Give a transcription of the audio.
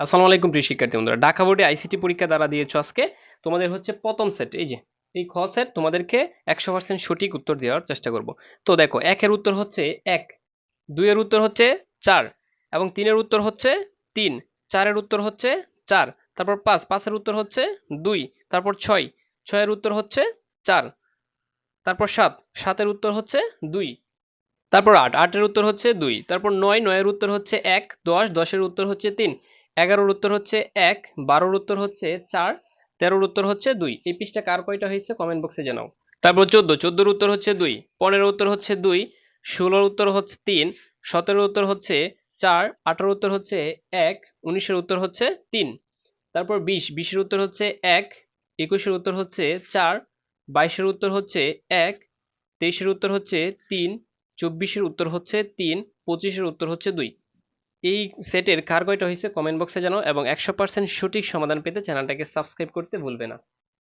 আসসালামু আলাইকুম প্রিয় শিক্ষার্থী বন্ধুরা ঢাকা বোর্ডে আইসিটি পরীক্ষা দ্বারা দিয়েছ আজকে তোমাদের হচ্ছে প্রথম সেট এই যে এই খ সেট তোমাদেরকে একশো পার্সেন্ট সঠিক উত্তর দেওয়ার চেষ্টা করব তো দেখো একের উত্তর হচ্ছে এক দুইয়ের উত্তর হচ্ছে চার এবং তিনের উত্তর হচ্ছে তিন চারের উত্তর হচ্ছে চার তারপর পাঁচ পাঁচের উত্তর হচ্ছে দুই তারপর ছয় ছয়ের উত্তর হচ্ছে চার তারপর সাত সাতের উত্তর হচ্ছে দুই তারপর আট আটের উত্তর হচ্ছে দুই তারপর নয় নয়ের উত্তর হচ্ছে এক দশ দশের উত্তর হচ্ছে তিন এগারোর উত্তর হচ্ছে এক বারোর উত্তর হচ্ছে চার তেরোর উত্তর হচ্ছে দুই এই পৃষ্ঠা কার কয়টা হয়েছে কমেন্ট বক্সে জানাও তারপর চোদ্দ চোদ্দোর উত্তর হচ্ছে দুই পনেরোর উত্তর হচ্ছে দুই ষোলোর উত্তর হচ্ছে তিন সতেরোর উত্তর হচ্ছে চার আঠারোর উত্তর হচ্ছে এক উনিশের উত্তর হচ্ছে তিন তারপর বিশ বিশের উত্তর হচ্ছে এক একুশের উত্তর হচ্ছে চার বাইশের উত্তর হচ্ছে এক তেইশের উত্তর হচ্ছে তিন চব্বিশের উত্তর হচ্ছে তিন পঁচিশের উত্তর হচ্ছে দুই এই সেটের কার কয়টা হয়েছে কমেন্ট বক্সে জানাও এবং একশো পার্সেন্ট সঠিক সমাধান পেতে চ্যানেলটাকে সাবস্ক্রাইব করতে ভুলবে না।